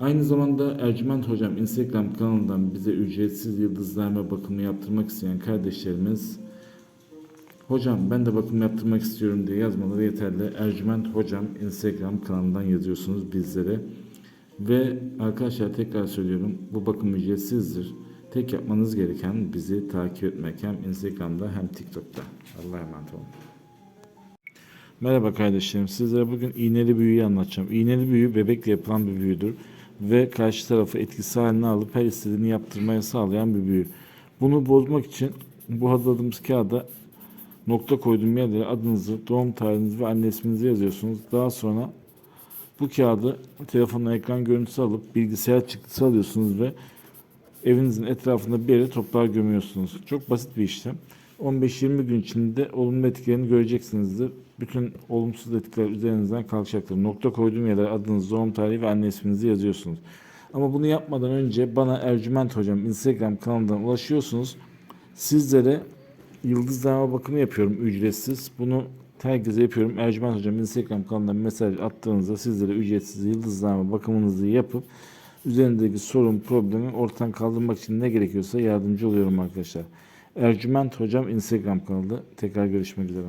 Aynı zamanda Ercüment Hocam Instagram kanalından bize ücretsiz yıldızlarma bakımı yaptırmak isteyen kardeşlerimiz Hocam ben de bakım yaptırmak istiyorum diye yazmaları yeterli. Ercüment Hocam Instagram kanalından yazıyorsunuz bizlere. Ve arkadaşlar tekrar söylüyorum bu bakım ücretsizdir. Tek yapmanız gereken bizi takip etmek hem Instagram'da hem TikTok'ta. Allah'a emanet olun. Merhaba kardeşlerim. Sizlere bugün iğneli büyüyü anlatacağım. İğneli büyü bebekle yapılan bir büyüdür ve karşı tarafı etkisi haline alıp her istediğini yaptırmaya sağlayan bir büyü. Bunu bozmak için bu hazırladığımız kağıda nokta koyduğum yerlere adınızı, doğum tarihinizi ve anne isminizi yazıyorsunuz. Daha sonra bu kağıdı telefonla ekran görüntüsü alıp bilgisayar çıktısı alıyorsunuz ve evinizin etrafında bir yere toprağa gömüyorsunuz. Çok basit bir işlem. 15-20 gün içinde olumlu etkilerini göreceksinizdir. Bütün olumsuz etkiler üzerinizden kalkacaktır. Nokta koyduğum yerlere adınız, doğum tarihi ve anne isminizi yazıyorsunuz. Ama bunu yapmadan önce bana Ercüment Hocam Instagram kanalından ulaşıyorsunuz. Sizlere yıldızlama bakımı yapıyorum ücretsiz. Bunu herkese yapıyorum. Ercüment Hocam Instagram kanalından mesaj attığınızda sizlere ücretsiz yıldızlama bakımınızı yapıp üzerindeki sorun, problemi ortadan kaldırmak için ne gerekiyorsa yardımcı oluyorum arkadaşlar. Ercüment Hocam Instagram kanalı. Tekrar görüşmek üzere.